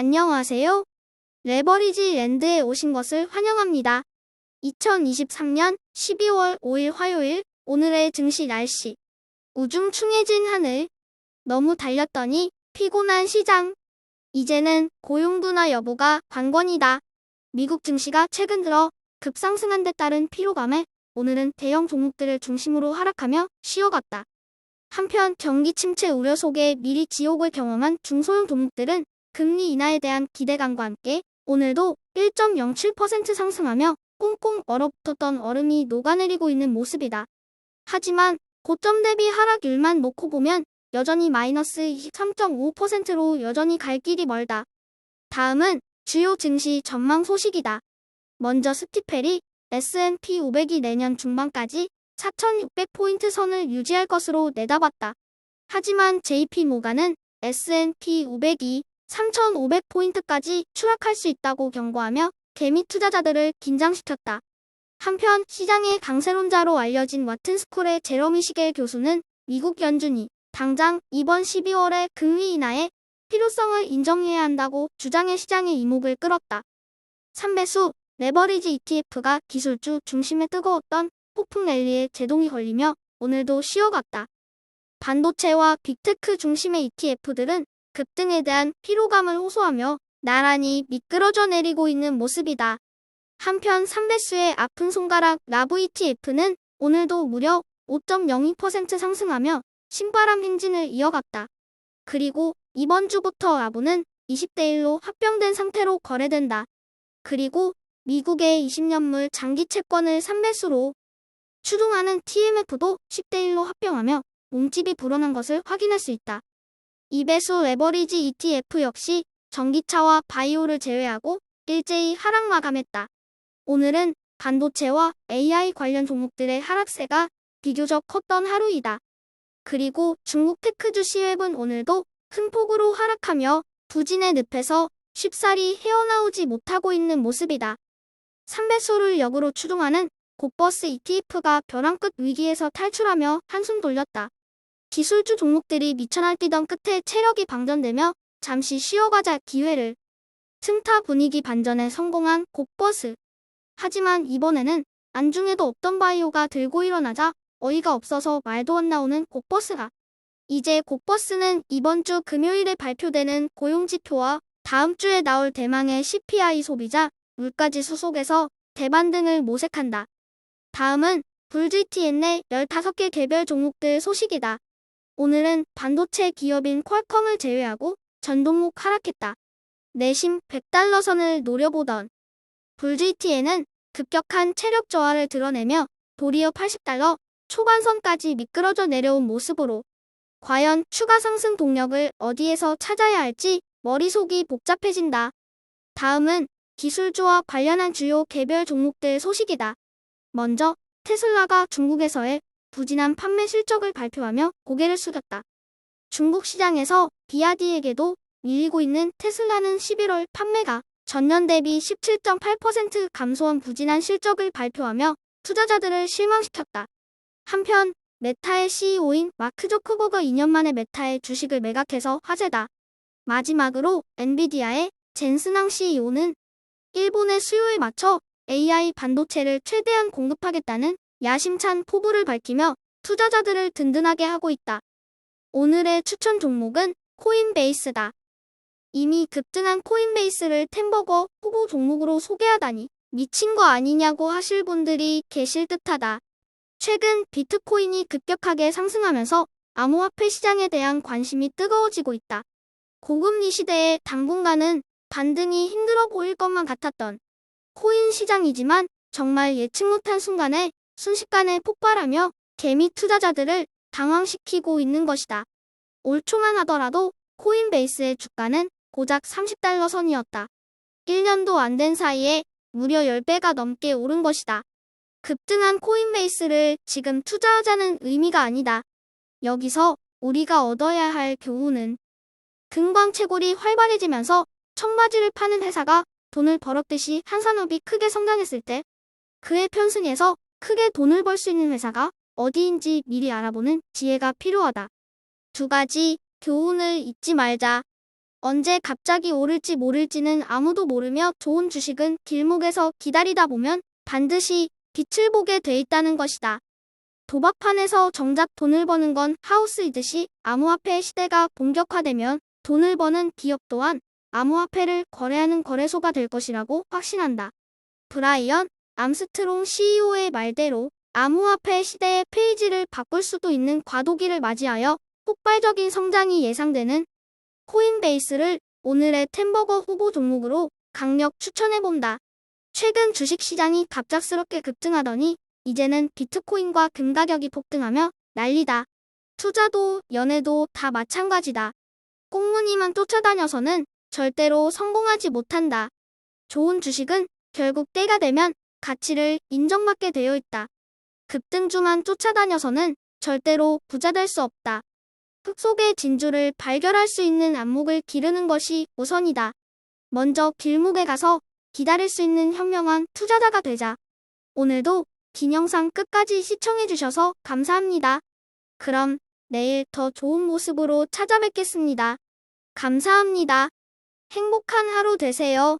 안녕하세요. 레버리지 랜드에 오신 것을 환영합니다. 2023년 12월 5일 화요일 오늘의 증시 날씨. 우중충해진 하늘. 너무 달렸더니 피곤한 시장. 이제는 고용 둔화 여부가 관건이다. 미국 증시가 최근 들어 급상승한 데 따른 피로감에 오늘은 대형 종목들을 중심으로 하락하며 쉬어갔다. 한편 경기 침체 우려 속에 미리 지옥을 경험한 중소형 종목들은 금리 인하에 대한 기대감과 함께 오늘도 1.07% 상승하며 꽁꽁 얼어붙었던 얼음이 녹아내리고 있는 모습이다. 하지만 고점 대비 하락률만 놓고 보면 여전히 마이너스 23.5%로 여전히 갈 길이 멀다. 다음은 주요 증시 전망 소식이다. 먼저 스티펠이 S&P 500이 내년 중반까지 4,600포인트 선을 유지할 것으로 내다봤다. 하지만 JP 모가는 S&P 500이 3,500포인트까지 추락할 수 있다고 경고하며 개미 투자자들을 긴장시켰다. 한편 시장의 강세론자로 알려진 와튼스쿨의 제러미 시겔 교수는 미국 연준이 당장 이번 12월에 금리 인하의 필요성을 인정해야 한다고 주장해 시장의 이목을 끌었다. 3배수 레버리지 ETF가 기술주 중심에 뜨거웠던 폭풍 랠리에 제동이 걸리며 오늘도 쉬어갔다. 반도체와 빅테크 중심의 ETF들은 급등에 대한 피로감을 호소하며 나란히 미끄러져 내리고 있는 모습이다. 한편 3배수의 아픈 손가락 라브 ETF는 오늘도 무려 5.02% 상승하며 신바람 행진을 이어갔다. 그리고 이번 주부터 라브는 20대 1로 합병된 상태로 거래된다. 그리고 미국의 20년물 장기 채권을 3배수로 추동하는 TMF도 10대 1로 합병하며 몸집이 불어난 것을 확인할 수 있다. 2배수 레버리지 ETF 역시 전기차와 바이오를 제외하고 일제히 하락 마감했다. 오늘은 반도체와 AI 관련 종목들의 하락세가 비교적 컸던 하루이다. 그리고 중국 테크주 시웹은 오늘도 큰 폭으로 하락하며 부진의 늪에서 쉽사리 헤어나오지 못하고 있는 모습이다. 3배수를 역으로 추동하는 곧버스 ETF가 벼랑 끝 위기에서 탈출하며 한숨 돌렸다. 기술주 종목들이 미쳐 날뛰던 끝에 체력이 방전되며 잠시 쉬어가자 기회를 틈타 분위기 반전에 성공한 곧버스. 하지만 이번에는 안중에도 없던 바이오가 들고 일어나자 어이가 없어서 말도 안 나오는 곧버스가. 이제 곧버스는 이번 주 금요일에 발표되는 고용지표와 다음 주에 나올 대망의 CPI 소비자 물가지수 속에서 대반 등을 모색한다. 다음은 불GTN 내 15개 개별 종목들 소식이다. 오늘은 반도체 기업인 퀄컴을 제외하고 전 종목 하락했다. 내심 100달러 선을 노려보던 불GTN은 급격한 체력 저하를 드러내며 도리어 80달러 초반선까지 미끄러져 내려온 모습으로 과연 추가 상승 동력을 어디에서 찾아야 할지 머리속이 복잡해진다. 다음은 기술주와 관련한 주요 개별 종목들 소식이다. 먼저 테슬라가 중국에서의 부진한 판매 실적을 발표하며 고개를 숙였다. 중국 시장에서 비아디에게도 밀리고 있는 테슬라는 11월 판매가 전년 대비 17.8% 감소한 부진한 실적을 발표하며 투자자들을 실망시켰다. 한편 메타의 CEO인 마크 조크버거 2년 만에 메타의 주식을 매각해서 화제다. 마지막으로 엔비디아의 젠스낭 CEO는 일본의 수요에 맞춰 AI 반도체를 최대한 공급하겠다는 야심찬 포부를 밝히며 투자자들을 든든하게 하고 있다. 오늘의 추천 종목은 코인베이스다. 이미 급등한 코인베이스를 템버거 후보 종목으로 소개하다니 미친 거 아니냐고 하실 분들이 계실 듯하다. 최근 비트코인이 급격하게 상승하면서 암호화폐 시장에 대한 관심이 뜨거워지고 있다. 고금리 시대에 당분간은 반등이 힘들어 보일 것만 같았던 코인 시장이지만 정말 예측 못한 순간에 순식간에 폭발하며 개미 투자자들을 당황시키고 있는 것이다. 올 초만 하더라도 코인베이스의 주가는 고작 30달러 선이었다. 1년도 안 된 사이에 무려 10배가 넘게 오른 것이다. 급등한 코인베이스를 지금 투자하자는 의미가 아니다. 여기서 우리가 얻어야 할 교훈은 금광 채굴이 활발해지면서 청바지를 파는 회사가 돈을 벌었듯이 한 산업이 크게 성장했을 때 그의 편승해서 크게 돈을 벌 수 있는 회사가 어디인지 미리 알아보는 지혜가 필요하다. 두 가지 교훈을 잊지 말자. 언제 갑자기 오를지 모를지는 아무도 모르며 좋은 주식은 길목에서 기다리다 보면 반드시 빛을 보게 돼 있다는 것이다. 도박판에서 정작 돈을 버는 건 하우스이듯이 암호화폐 시대가 본격화되면 돈을 버는 기업 또한 암호화폐를 거래하는 거래소가 될 것이라고 확신한다. 브라이언 암스트롱 CEO의 말대로 암호화폐 시대의 페이지를 바꿀 수도 있는 과도기를 맞이하여 폭발적인 성장이 예상되는 코인베이스를 오늘의 템버거 후보 종목으로 강력 추천해본다. 최근 주식시장이 갑작스럽게 급등하더니 이제는 비트코인과 금 가격이 폭등하며 난리다. 투자도 연애도 다 마찬가지다. 꽁무니만 쫓아다녀서는 절대로 성공하지 못한다. 좋은 주식은 결국 때가 되면 가치를 인정받게 되어 있다. 급등주만 쫓아다녀서는 절대로 부자 될 수 없다. 흙 속의 진주를 발견할 수 있는 안목을 기르는 것이 우선이다. 먼저 길목에 가서 기다릴 수 있는 현명한 투자자가 되자. 오늘도 긴 영상 끝까지 시청해주셔서 감사합니다. 그럼 내일 더 좋은 모습으로 찾아뵙겠습니다. 감사합니다. 행복한 하루 되세요.